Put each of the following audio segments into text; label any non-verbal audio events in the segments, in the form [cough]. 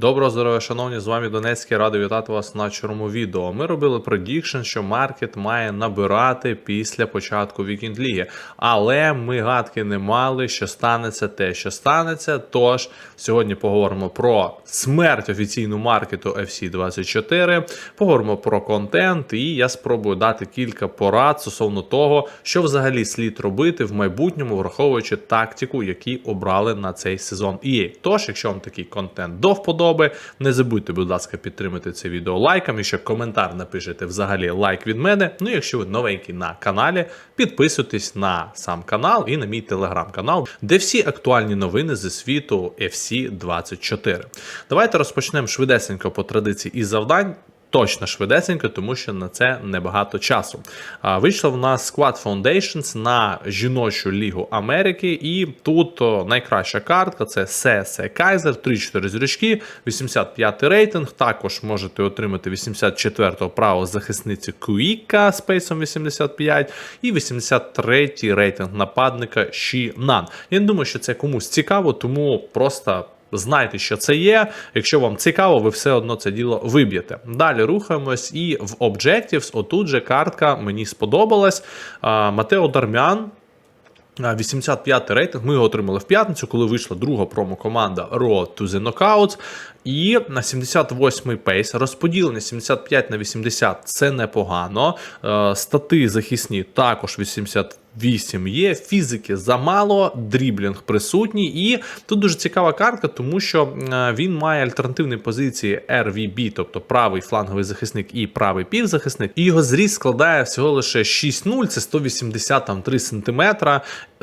Доброго здоров'я, шановні, з вами Донецький, радий вітати вас на чорному відео. Ми робили предікшн, що маркет має набирати після початку Вікінд Ліги. Але ми гадки не мали, що станеться те, що станеться. Тож сьогодні поговоримо про смерть офіційну маркету FC24, поговоримо про контент, і я спробую дати кілька порад стосовно того, що взагалі слід робити в майбутньому, враховуючи тактику, які обрали на цей сезон EA. Тож, якщо вам такий контент до вподоби, не забудьте, будь ласка, підтримати це відео лайком. Ще коментар напишете взагалі лайк від мене. Ну, якщо ви новенький на каналі, підписуйтесь на сам канал і на мій телеграм-канал, де всі актуальні новини зі світу FC24. Давайте розпочнемо швидесенько по традиції із завдань. Точно швидесенько, тому що на це небагато часу. А, Вийшла в нас Squad Foundations на жіночу лігу Америки, і тут найкраща картка це CSC Kaiser, 3-4 зрічки, 85 рейтинг. Також можете отримати 84-го право захисниці Куіка з пейсом 85 і 83-й рейтинг нападника Шінан. Я не думаю, що це комусь цікаво, тому просто. Знайте, що це є. Якщо вам цікаво, ви все одно це діло виб'єте. Далі рухаємось, і в Objectives, отут же картка мені сподобалась. Матео Дармян. а, 85 рейтинг. Ми його отримали в п'ятницю, коли вийшла друга промо-команда Road to the Knockouts. І на 78-й пейс розподілення 75 на 80 це непогано. Е, Стати захисні також 88 є. Фізики замало, дріблінг присутній. І тут дуже цікава картка, тому що е, він має альтернативні позиції RVB, тобто правий фланговий захисник і правий півзахисник. І його зріст складає всього лише 6-0, це 183 см.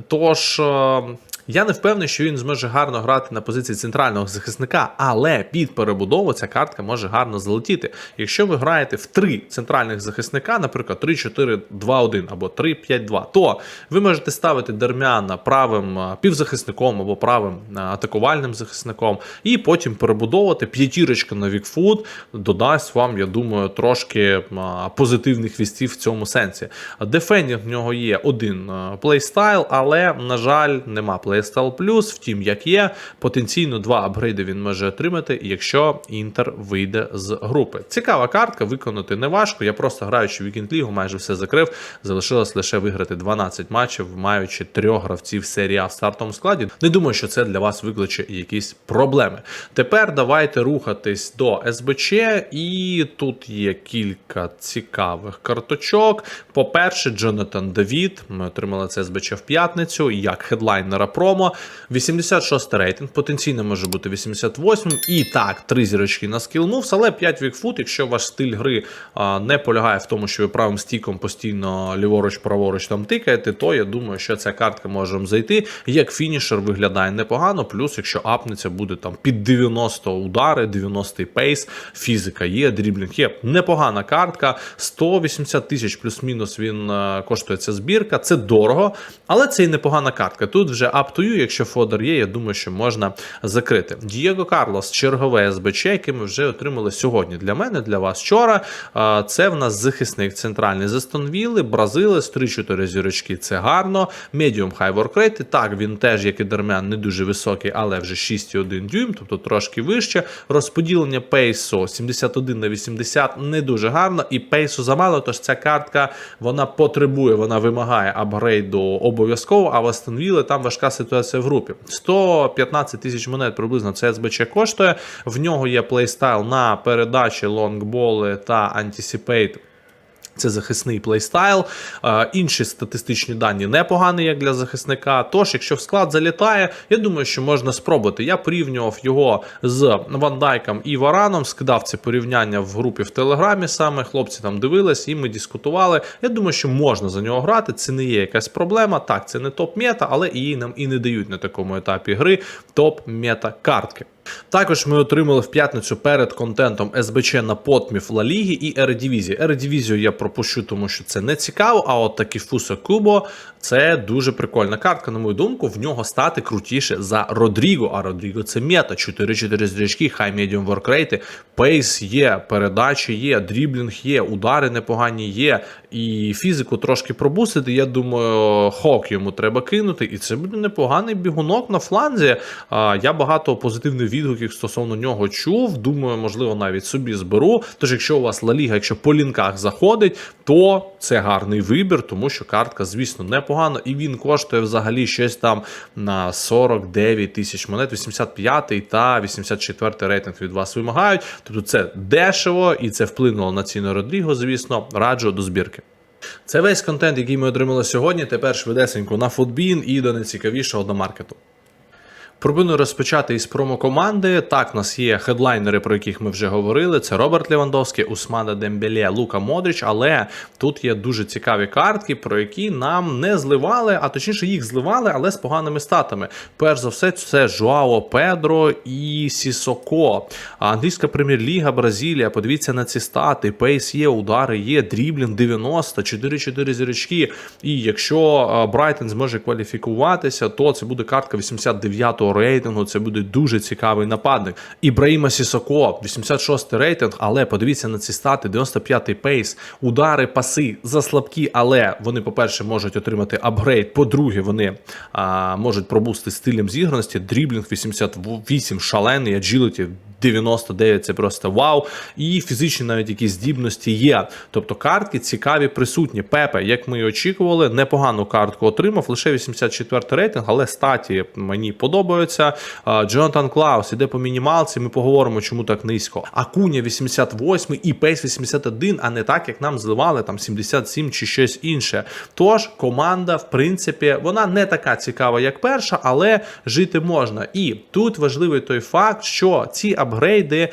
Тож. Е, я не впевнений, що він зможе гарно грати на позиції центрального захисника, але під перебудову ця картка може гарно залетіти. Якщо ви граєте в три центральних захисника, наприклад, 3-4-2-1 або 3-5-2, то ви можете ставити Дермяна правим півзахисником або правим атакувальним захисником, і потім перебудовувати п'ятірочка на Вікфуд додасть вам, я думаю, трошки позитивних вістів в цьому сенсі. Дефендінг в нього є один плейстайл, але, на жаль, нема плейстайл плюс. Втім, як є, потенційно два апгрейди він може отримати, якщо Інтер вийде з групи. Цікава картка, виконати не важко. Я просто граючи в Вікінд Лігу, майже все закрив. Залишилось лише виграти 12 матчів, маючи трьох гравців серії А в стартовому складі. Не думаю, що це для вас викличе якісь проблеми. Тепер давайте рухатись до СБЧ, і тут є кілька цікавих карточок. По-перше, Джонатан Давід. Ми отримали це СБЧ в п'ятницю, як хедлайнера промо. 86 рейтинг, потенційно може бути 88 І так, 3 зірочки на Skill Moves, але 5 вікфут, якщо ваш стиль гри а, не полягає в тому, що ви правим стіком постійно ліворуч-праворуч там тикаєте, то я думаю, що ця картка може вам зайти. Як фінішер виглядає непогано, плюс, якщо апнеться буде там під 90 удари, 90 пейс, фізика є, дріблінг є. Непогана картка. 180 тисяч плюс-мінус він е, коштує ця збірка. Це дорого, але це і непогана картка. Тут вже up to якщо фодер є, я думаю, що можна закрити. Дієго Карлос, чергове СБЧ, яке ми вже отримали сьогодні для мене, для вас вчора. Це в нас захисник центральний з Астонвіли, Бразилець, 3-4 зірочки. Це гарно. Work Rate. Так, він теж, як і Дермян, не дуже високий, але вже 6,1 дюйм, тобто трошки вище. Розподілення пейсу 71 на 80 не дуже гарно, і пейсу замало, тож ця картка вона потребує, вона вимагає апгрейду обов'язково, а в Вілли там важка ситуація в групі. 115 тисяч монет приблизно це СБЧ коштує. В нього є плейстайл на передачі, лонгболи та антисіпейт. Це захисний плейстайл. Інші статистичні дані непогані, як для захисника. Тож, якщо в склад залітає, я думаю, що можна спробувати. Я порівнював його з Вандайком і Вараном, скидав це порівняння в групі в Телеграмі саме. Хлопці там дивились, і ми дискутували. Я думаю, що можна за нього грати. Це не є якась проблема. Так, це не топ-мета, але її нам і не дають на такому етапі гри топ-мета картки. Також ми отримали в п'ятницю перед контентом СБЧ на потмів Ла Ліги і Ердивізії. Ердивізію я пропущу, тому що це не цікаво. А от такі Фуса Кубо це дуже прикольна картка, на мою думку. В нього стати крутіше за Родріго. А Родріго це мета. 4-4 зрічки, хай медіум воркрейти, Пейс є, передачі є, дріблінг є, удари непогані є, і фізику трошки пробусити. Я думаю, хок йому треба кинути, і це буде непоганий бігунок на фланзі. Я багато позитивних відгуків стосовно нього чув. Думаю, можливо, навіть собі зберу. Тож, якщо у вас Ла Ліга, якщо по лінках заходить, то це гарний вибір, тому що картка, звісно, непогана, і він коштує взагалі щось там на 49 тисяч монет, 85 та 84 рейтинг від вас вимагають. Тобто це дешево і це вплинуло на ціну Родріго, звісно, раджу до збірки. Це весь контент, який ми отримали сьогодні. Тепер швидесенько на футбін і до найцікавішого до маркету. Пропоную розпочати із промокоманди. Так, у нас є хедлайнери, про яких ми вже говорили. Це Роберт Левандовський, Усмана Дембеле, Лука Модрич. Але тут є дуже цікаві картки, про які нам не зливали, а точніше їх зливали, але з поганими статами. Перш за все, це Жуао Педро і Сісоко. Англійська прем'єр-ліга, Бразилія. Подивіться на ці стати. Пейс є, удари є, дріблінг 90, 4-4 зірочки. І якщо Брайтон зможе кваліфікуватися, то це буде картка 89-го рейтингу. Це буде дуже цікавий нападник. Ібраїма Сісоко, 86 рейтинг, але подивіться на ці стати: 95-й пейс, удари, паси заслабкі, але вони, по-перше, можуть отримати апгрейд. По-друге, вони а, можуть пробусти стилем зіграності. Дріблінг 88, шалений, аджиліті 99 це просто вау. І фізичні навіть якісь здібності є. Тобто картки цікаві, присутні. Пепе, як ми і очікували, непогану картку отримав, лише 84 рейтинг, але статі мені подобаються. Джонатан Клаус іде по мінімалці. Ми поговоримо, чому так низько. Акуня 88 і Пейс 81, а не так, як нам зливали там 77 чи щось інше. Тож команда, в принципі, вона не така цікава, як перша, але жити можна. І тут важливий той факт, що ці апгрейди,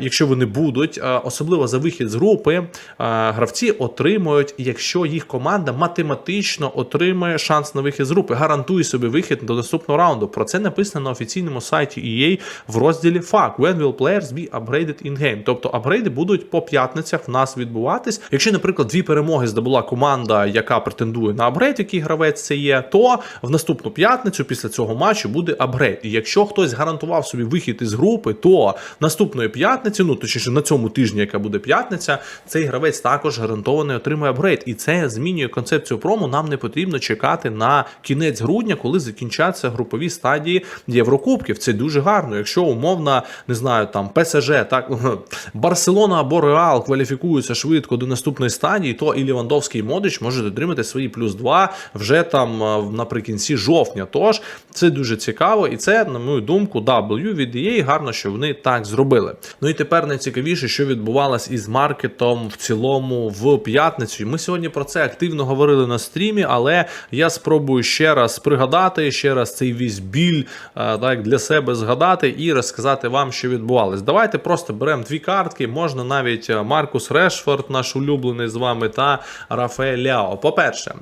якщо вони будуть, особливо за вихід з групи, гравці отримують, якщо їх команда математично отримує шанс на вихід з групи, гарантує собі вихід до наступного раунду. Про це написано на офіційному сайті EA в розділі FAQ. When will players be upgraded in-game? Тобто апгрейди будуть по п'ятницях в нас відбуватись. Якщо, наприклад, дві перемоги здобула команда, яка претендує на апгрейд, який гравець це є, то в наступну п'ятницю після цього матчу буде апгрейд. І якщо хтось гарантував собі вихід із групи, то наступної п'ятниці, ну точніше на цьому тижні, яка буде п'ятниця, цей гравець також гарантований отримує апгрейд. І це змінює концепцію прому. Нам не потрібно чекати на кінець грудня, коли закінчаться групові стадії Єврокубків. Це дуже гарно. Якщо умовно, не знаю, там ПСЖ, так [laughs] Барселона або Реал кваліфікуються швидко до наступної стадії, то і Лівандовський і Модич можуть отримати свої плюс 2 вже там наприкінці жовтня. Тож це дуже цікаво, і це, на мою думку, W від EA гарно, що вони так зробили. Ну і тепер найцікавіше, що відбувалось із маркетом в цілому в п'ятницю. Ми сьогодні про це активно говорили на стрімі, але я спробую ще раз пригадати, ще раз цей весь біль так для себе згадати і розказати вам, що відбувалось. Давайте просто беремо дві картки. Можна навіть Маркус Решфорд, наш улюблений з вами, та Рафаель Ляо. По-перше,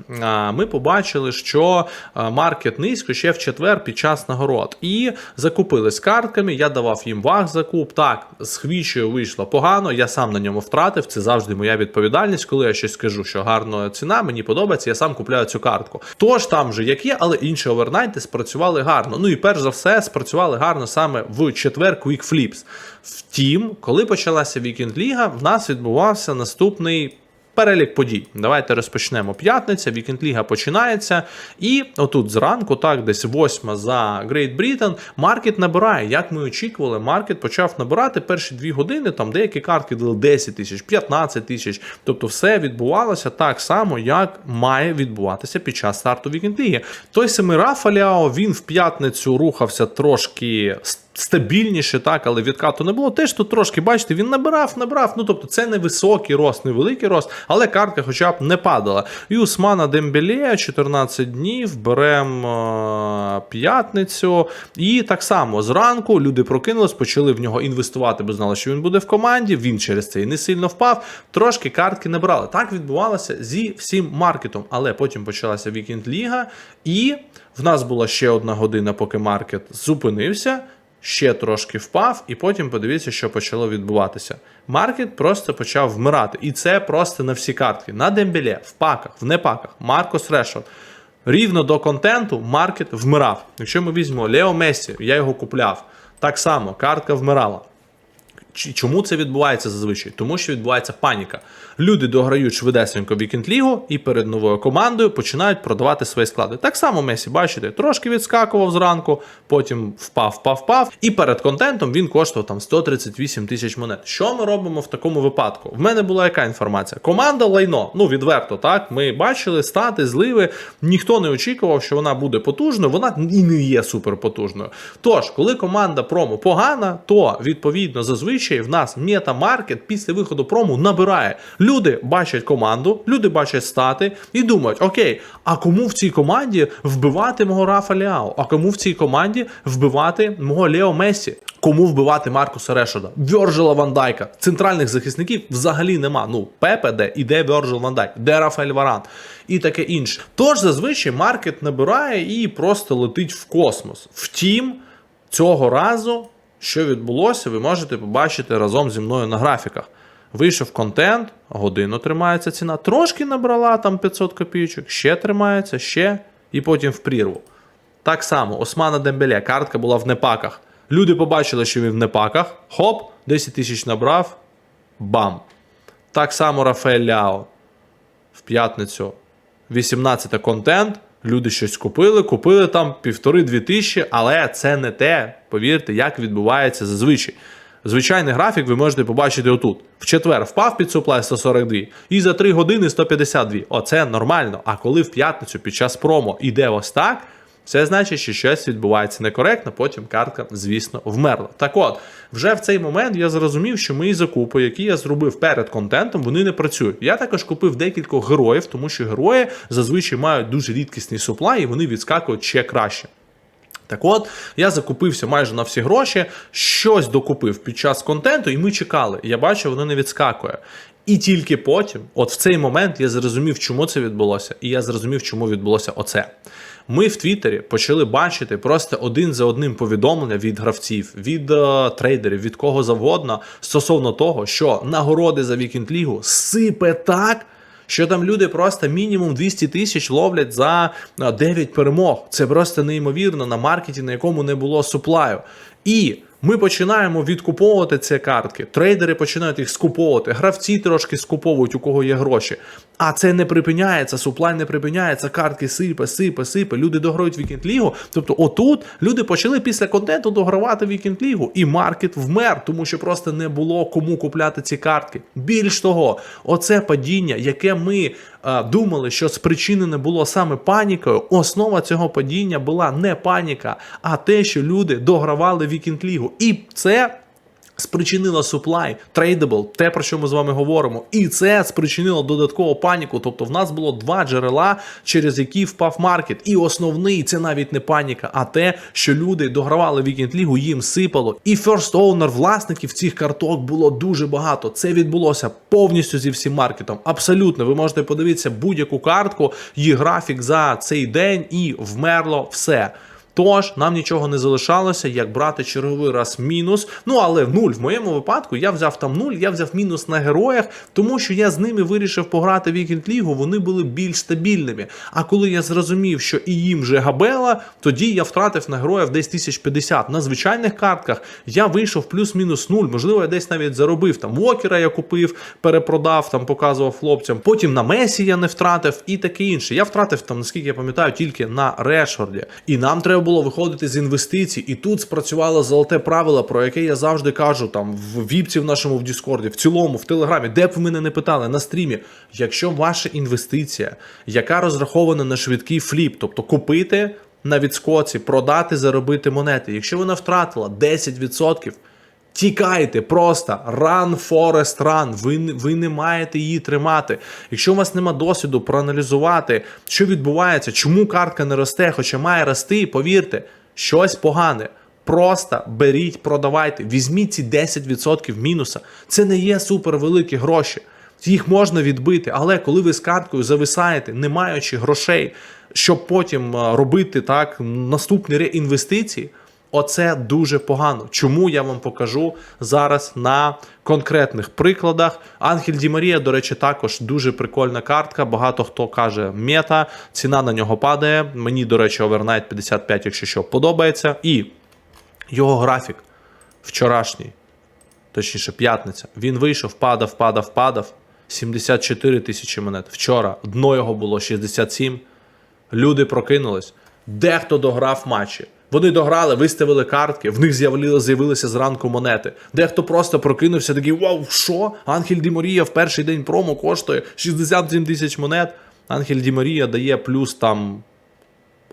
ми побачили, що маркет низько ще в четвер під час нагород. І закупили з картками. Я давав їм ваг закуп. Так, з хвічею вийшло погано. Я сам на ньому втратив. Це завжди моя відповідальність, коли я щось скажу, що гарна ціна, мені подобається, я сам купляю цю картку. Тож там же як є, але інші овернайти спрацювали гарно. Ну і перш за все, спрацювали гарно саме в четвер Quick Flips. Втім, коли почалася Вікенд Ліга, в нас відбувався наступний. Перелік подій. Давайте розпочнемо. П'ятниця, Вікенд Ліга починається. І отут зранку, так, десь восьма за Great Britain, маркет набирає. Як ми очікували, маркет почав набирати перші дві години. Там деякі картки дали 10 тисяч, 15 тисяч. Тобто все відбувалося так само, як має відбуватися під час старту Вікенд Ліги. Той самий Рафаляо, він в п'ятницю рухався трошки стабільніше, так, але відкату не було. Теж тут трошки, бачите, він набирав, набрав. Ну, тобто, це не високий рост, не великий рост, але картка хоча б не падала. І Усмана Дембеле 14 днів, беремо п'ятницю. І так само зранку люди прокинулись, почали в нього інвестувати, бо знали, що він буде в команді. Він через це і не сильно впав. Трошки картки не брали. Так відбувалося зі всім маркетом. Але потім почалася Вікенд Ліга, і в нас була ще одна година, поки маркет зупинився ще трошки впав, і потім подивіться, що почало відбуватися. Маркет просто почав вмирати. І це просто на всі картки. На дембеле, в паках, в непаках, Маркос Решот. Рівно до контенту маркет вмирав. Якщо ми візьмемо Лео Месі, я його купляв. Так само, картка вмирала. Чому це відбувається зазвичай? Тому що відбувається паніка. Люди дограють швидесенько вікенд лігу і перед новою командою починають продавати свої склади. Так само Месі, бачите, трошки відскакував зранку, потім впав, впав, впав. І перед контентом він коштував там 138 тисяч монет. Що ми робимо в такому випадку? В мене була яка інформація? Команда лайно, ну відверто, так. Ми бачили стати, зливи. Ніхто не очікував, що вона буде потужною. Вона і не є суперпотужною. Тож, коли команда промо погана, то відповідно зазвичай в нас метамаркет після виходу промо набирає. Люди бачать команду, люди бачать стати і думають: окей, а кому в цій команді вбивати мого Рафа Ліао? А кому в цій команді вбивати мого Лео Месі? Кому вбивати Маркуса Решода? Вьорджела Ван Дайка. Центральних захисників взагалі нема. Ну, Пепе де, і де Вьорджел Ван де Рафаель Варан і таке інше. Тож зазвичай маркет набирає і просто летить в космос. Втім, цього разу, що відбулося, ви можете побачити разом зі мною на графіках. Вийшов контент, годину тримається ціна, трошки набрала там 500 копійочок, ще тримається, ще, і потім в прірву. Так само, Османа Дембеле, картка була в непаках. Люди побачили, що він в непаках. Хоп, 10 тисяч набрав, бам. Так само Рафаель Ляо в п'ятницю 18 контент. Люди щось купили, купили там півтори-дві тисячі, але це не те, повірте, як відбувається зазвичай. Звичайний графік ви можете побачити отут. В четвер впав під суплай 142 і за 3 години 152. Оце нормально. А коли в п'ятницю під час промо іде ось так, це значить, що щось відбувається некоректно, потім картка, звісно, вмерла. Так от, вже в цей момент я зрозумів, що мої закупи, які я зробив перед контентом, вони не працюють. Я також купив декількох героїв, тому що герої зазвичай мають дуже рідкісний суплай, і вони відскакують ще краще. Так от, я закупився майже на всі гроші, щось докупив під час контенту, і ми чекали. Я бачу, воно не відскакує. І тільки потім, от в цей момент, я зрозумів, чому це відбулося, і я зрозумів, чому відбулося оце. Ми в Твіттері почали бачити просто один за одним повідомлення від гравців, від е, трейдерів, від кого завгодно стосовно того, що нагороди за Вікінд Лігу сипе так. Що там люди просто мінімум 200 тисяч ловлять за а, 9 перемог. Це просто неймовірно на маркеті, на якому не було суплаю. І ми починаємо відкуповувати ці картки. Трейдери починають їх скуповувати, гравці трошки скуповують, у кого є гроші. А це не припиняється, суплай не припиняється, картки сипе, сипе, сипе. Люди дограють Вікенд Лігу. Тобто, отут люди почали після контенту догравати Вікенд Лігу, і маркет вмер, тому що просто не було кому купляти ці картки. Більш того, оце падіння, яке ми е, думали, що спричинене було саме панікою. Основа цього падіння була не паніка, а те, що люди догравали Вікенд Лігу. І це. Спричинило суплай, трейдабл, те, про що ми з вами говоримо, і це спричинило додаткову паніку. Тобто, в нас було два джерела, через які впав маркет. І основний це навіть не паніка, а те, що люди догравали вікенд лігу, їм сипало. І first owner власників цих карток було дуже багато. Це відбулося повністю зі всім маркетом. Абсолютно, ви можете подивитися будь-яку картку, її графік за цей день, і вмерло все. Тож нам нічого не залишалося, як брати черговий раз мінус. Ну але нуль в моєму випадку я взяв там нуль, я взяв мінус на героях, тому що я з ними вирішив пограти Вікенд Лігу, вони були більш стабільними. А коли я зрозумів, що і їм вже габела, тоді я втратив на героїв десь 1050. На звичайних картках я вийшов плюс-мінус нуль. Можливо, я десь навіть заробив там Вокера, я купив, перепродав, там показував хлопцям. Потім на Месі я не втратив і таке інше. Я втратив там, наскільки я пам'ятаю, тільки на Решфорді. І нам треба було виходити з інвестицій. І тут спрацювало золоте правило, про яке я завжди кажу там в віпці в нашому в Діскорді, в цілому, в Телеграмі, де б ви мене не питали на стрімі. Якщо ваша інвестиція, яка розрахована на швидкий фліп, тобто купити на відскоці, продати, заробити монети. Якщо вона втратила 10%, Тікайте просто run, Forest, run. Ви, ви не маєте її тримати. Якщо у вас нема досвіду проаналізувати, що відбувається, чому картка не росте, хоча має рости, повірте, щось погане. Просто беріть, продавайте, візьміть ці 10% мінуса. Це не є супервеликі гроші. Їх можна відбити, але коли ви з карткою зависаєте, не маючи грошей, щоб потім е, робити так наступні реінвестиції, Оце дуже погано. Чому я вам покажу зараз на конкретних прикладах. Ангель Ді Марія, до речі, також дуже прикольна картка. Багато хто каже мета, ціна на нього падає. Мені, до речі, Overnight 55, якщо що, подобається. І його графік вчорашній. точніше, п'ятниця. Він вийшов, падав, падав, падав. 74 тисячі монет. Вчора дно його було 67. Люди прокинулись. Дехто дограв матчі. Вони дограли, виставили картки, в них з'явилися зранку монети. Дехто просто прокинувся, такий вау, що? Ангель Ді Марія в перший день промо коштує 67 тисяч монет. Ангель Ді Марія дає плюс там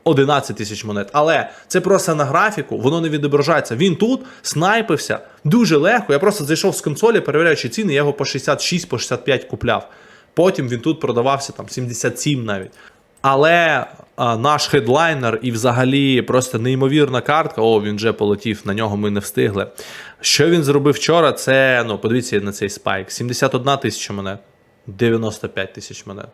11 тисяч монет. Але це просто на графіку, воно не відображається. Він тут снайпився дуже легко. Я просто зайшов з консолі, перевіряючи ціни, я його по 66, по 65 купляв. Потім він тут продавався там 77 навіть. Але наш хедлайнер і взагалі просто неймовірна картка. О, він вже полетів, на нього ми не встигли. Що він зробив вчора? Це, ну, подивіться на цей спайк: 71 тисяча монет, 95 тисяч монет.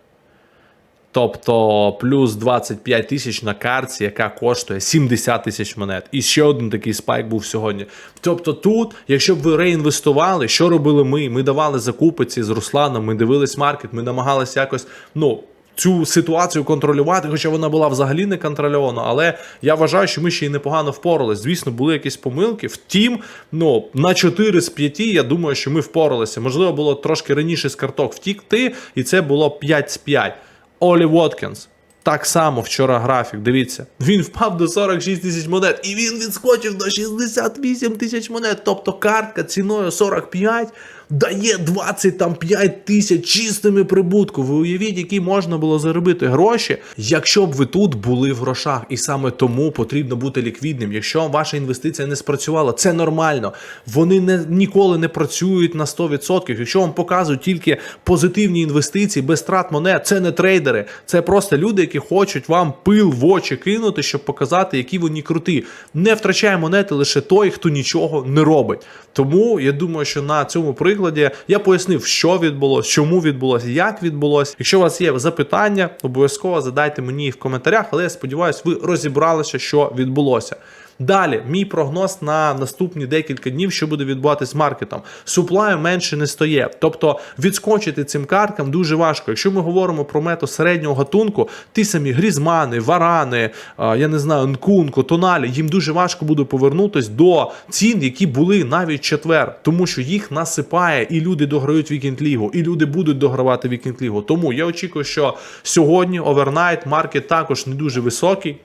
Тобто плюс 25 тисяч на карті, яка коштує 70 тисяч монет. І ще один такий спайк був сьогодні. Тобто, тут, якщо б ви реінвестували, що робили ми? Ми давали закупи ці з Русланом, ми дивились маркет, ми намагалися якось, ну. Цю ситуацію контролювати, хоча вона була взагалі не контрольована, але я вважаю, що ми ще й непогано впоралися. Звісно, були якісь помилки. Втім, ну на 4 з 5 я думаю, що ми впоралися. Можливо, було трошки раніше з карток втікти, і це було 5 з 5. Олі Воткінс. Так само вчора графік, дивіться. Він впав до 46 тисяч монет, і він відскочив до 68 тисяч монет. Тобто картка ціною 45 дає 25 тисяч чистими прибутку. Ви уявіть, які можна було заробити гроші, якщо б ви тут були в грошах. І саме тому потрібно бути ліквідним. Якщо ваша інвестиція не спрацювала, це нормально. Вони не, ніколи не працюють на 100%. Якщо вам показують тільки позитивні інвестиції без трат монет, це не трейдери, це просто люди, які хочуть вам пил в очі кинути, щоб показати, які вони круті. Не втрачає монети лише той, хто нічого не робить. Тому я думаю, що на цьому прикладі я пояснив, що відбулося, чому відбулося, як відбулося. Якщо у вас є запитання, обов'язково задайте мені їх в коментарях, але я сподіваюся, ви розібралися, що відбулося. Далі, мій прогноз на наступні декілька днів, що буде відбуватися з маркетом. Суплаю менше не стає. Тобто відскочити цим карткам дуже важко. Якщо ми говоримо про мету середнього гатунку, ті самі грізмани, варани, я не знаю, нкунку, тоналі, їм дуже важко буде повернутись до цін, які були навіть четвер, тому що їх насипає, і люди дограють вікенд лігу, і люди будуть догравати вікенд лігу. Тому я очікую, що сьогодні овернайт маркет також не дуже високий.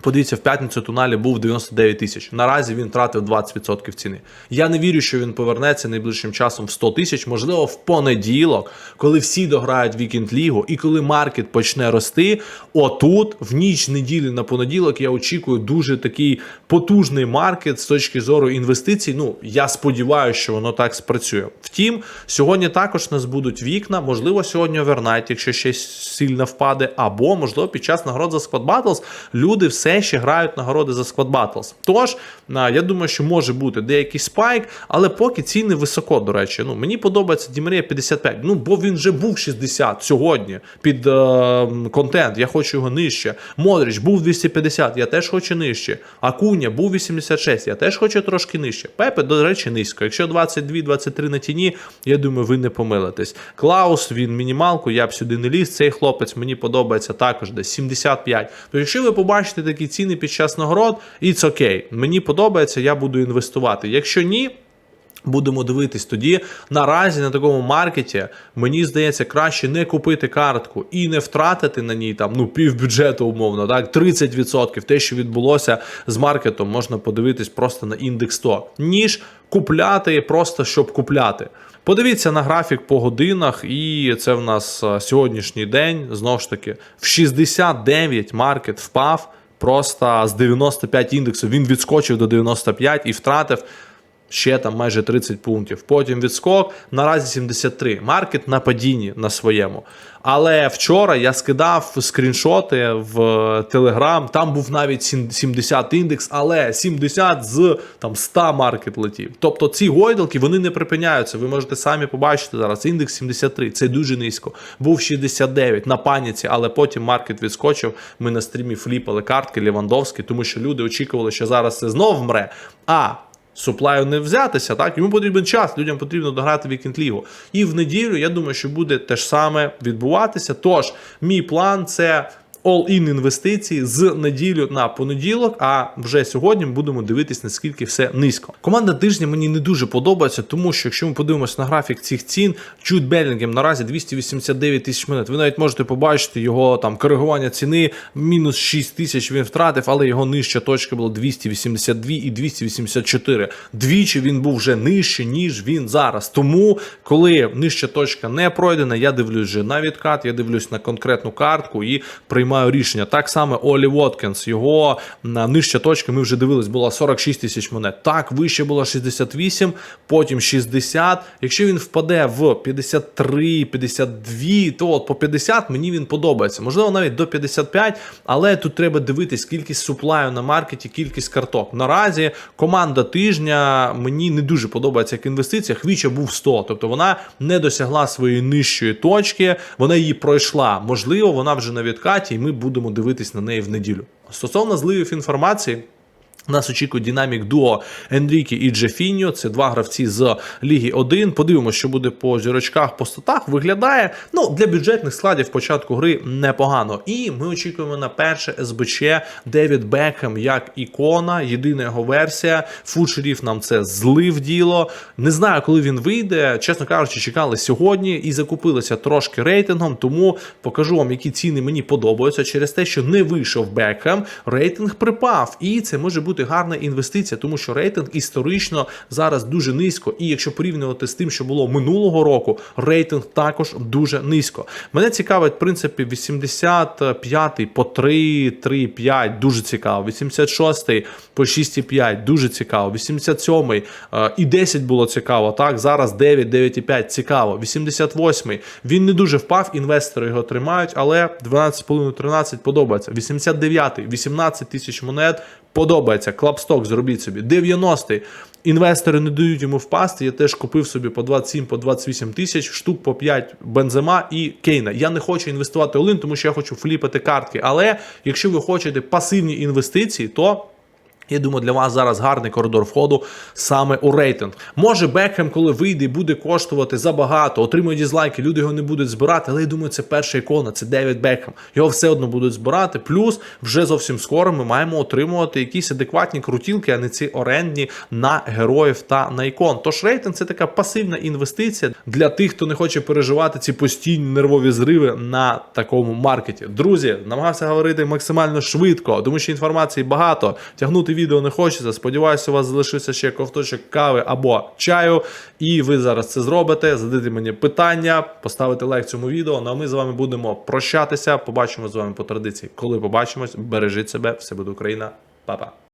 Подивіться, в п'ятницю туналі був 99 тисяч. Наразі він втратив 20% ціни. Я не вірю, що він повернеться найближчим часом в 100 тисяч, можливо, в понеділок, коли всі дограють вікенд лігу і коли маркет почне рости. Отут, в ніч неділі на понеділок, я очікую дуже такий потужний маркет з точки зору інвестицій. Ну, я сподіваюся, що воно так спрацює. Втім, сьогодні також нас будуть вікна, можливо, сьогодні овернайт, якщо ще сильно впаде, або можливо під час нагород за Squad Battles люди все ще грають нагороди за Squad Battles. Тож, я думаю, що може бути деякий спайк, але поки ціни високо, до речі. Ну, мені подобається Дімарія 55. Ну, бо він вже був 60 сьогодні під е, контент. Я хочу його нижче. Модріч був 250, я теж хочу нижче. Акуня був 86, я теж хочу трошки нижче. Пепе, до речі, низько. Якщо 22-23 на тіні, я думаю, ви не помилитесь. Клаус, він мінімалку, я б сюди не ліз. Цей хлопець мені подобається також десь 75. То якщо ви побачите такі ціни під час нагород, it's окей. Мені подобається, я буду інвестувати. Якщо ні. Будемо дивитись тоді. Наразі на такому маркеті мені здається краще не купити картку і не втратити на ній там ну півбюджету, умовно, так 30%. Те, що відбулося з маркетом, можна подивитись просто на індекс 100, ніж купляти просто щоб купляти. Подивіться на графік по годинах, і це в нас е, сьогоднішній день. Знову ж таки, в 69 маркет впав. Просто з 95 індексу він відскочив до 95 і втратив ще там майже 30 пунктів. Потім відскок, наразі 73. Маркет на падінні на своєму. Але вчора я скидав скріншоти в Телеграм, там був навіть 70 індекс, але 70 з там 100 маркет летів. Тобто ці гойдалки вони не припиняються. Ви можете самі побачити зараз. Індекс 73, це дуже низько. Був 69 на паніці, але потім маркет відскочив. Ми на стрімі фліпали картки Лівандовські, тому що люди очікували, що зараз це знов вмре. А суплаю не взятися, так йому потрібен час, людям потрібно дограти вікенд лігу. І в неділю я думаю, що буде те ж саме відбуватися. Тож, мій план це all-in інвестиції з неділю на понеділок. А вже сьогодні ми будемо дивитись, наскільки все низько. Команда тижня мені не дуже подобається, тому що якщо ми подивимося на графік цих цін, Джуд Белінгем наразі 289 тисяч монет. Ви навіть можете побачити його там коригування ціни, мінус 6 тисяч він втратив, але його нижча точка була 282 і 284. Двічі він був вже нижче, ніж він зараз. Тому, коли нижча точка не пройдена, я дивлюсь вже на відкат, я дивлюсь на конкретну картку і приймаю рішення. Так само Олі Воткінс, його нижча точка, ми вже дивились, була 46 тисяч монет. Так, вище було 68, потім 60. Якщо він впаде в 53, 52, то от по 50 мені він подобається. Можливо, навіть до 55, але тут треба дивитись кількість суплаю на маркеті, кількість карток. Наразі команда тижня мені не дуже подобається як інвестиція. Хвіча був 100, тобто вона не досягла своєї нижчої точки, вона її пройшла. Можливо, вона вже на відкаті, ми будемо дивитись на неї в неділю. Стосовно зливів інформації. Нас очікує динамік дуо Енрікі і Джефіньо. Це два гравці з Ліги 1. Подивимося, що буде по зірочках, по статах. Виглядає ну для бюджетних складів початку гри непогано. І ми очікуємо на перше СБЧ Девід Бекхем як ікона. Єдина його версія. Фудшеріф нам це злив діло. Не знаю, коли він вийде. Чесно кажучи, чекали сьогодні і закупилися трошки рейтингом. Тому покажу вам, які ціни мені подобаються. Через те, що не вийшов Бекхем, рейтинг припав. І це може бути гарна інвестиція, тому що рейтинг історично зараз дуже низько. І якщо порівнювати з тим, що було минулого року, рейтинг також дуже низько. Мене цікавить, в принципі, 85-й по 3, 3,5, дуже цікаво. 86-й по 6,5, дуже цікаво. 87-й е, і 10 було цікаво. Так, зараз 9, 9,5 цікаво. 88-й він не дуже впав, інвестори його тримають, але 12,5-13 подобається. 89-й, 18 тисяч монет. Подобається, клапсток зробіть собі. 90-й. Інвестори не дають йому впасти. Я теж купив собі по 27, по 28 тисяч, штук по 5 бензема і кейна. Я не хочу інвестувати олин, тому що я хочу фліпати картки. Але якщо ви хочете пасивні інвестиції, то. Я думаю, для вас зараз гарний коридор входу саме у рейтинг. Може, Бекхем, коли вийде, буде коштувати забагато, отримує дізлайки, люди його не будуть збирати. Але я думаю, це перша ікона, це Девід Бекхем. Його все одно будуть збирати. Плюс вже зовсім скоро ми маємо отримувати якісь адекватні крутілки, а не ці орендні на героїв та на ікон. Тож рейтинг це така пасивна інвестиція для тих, хто не хоче переживати ці постійні нервові зриви на такому маркеті. Друзі, намагався говорити максимально швидко, тому що інформації багато. Тягнути відео не хочеться. Сподіваюся, у вас залишився ще ковточок кави або чаю. І ви зараз це зробите. Задайте мені питання, поставите лайк цьому відео. Ну а ми з вами будемо прощатися. Побачимо з вами по традиції. Коли побачимось, бережіть себе, все буде Україна, Па-па.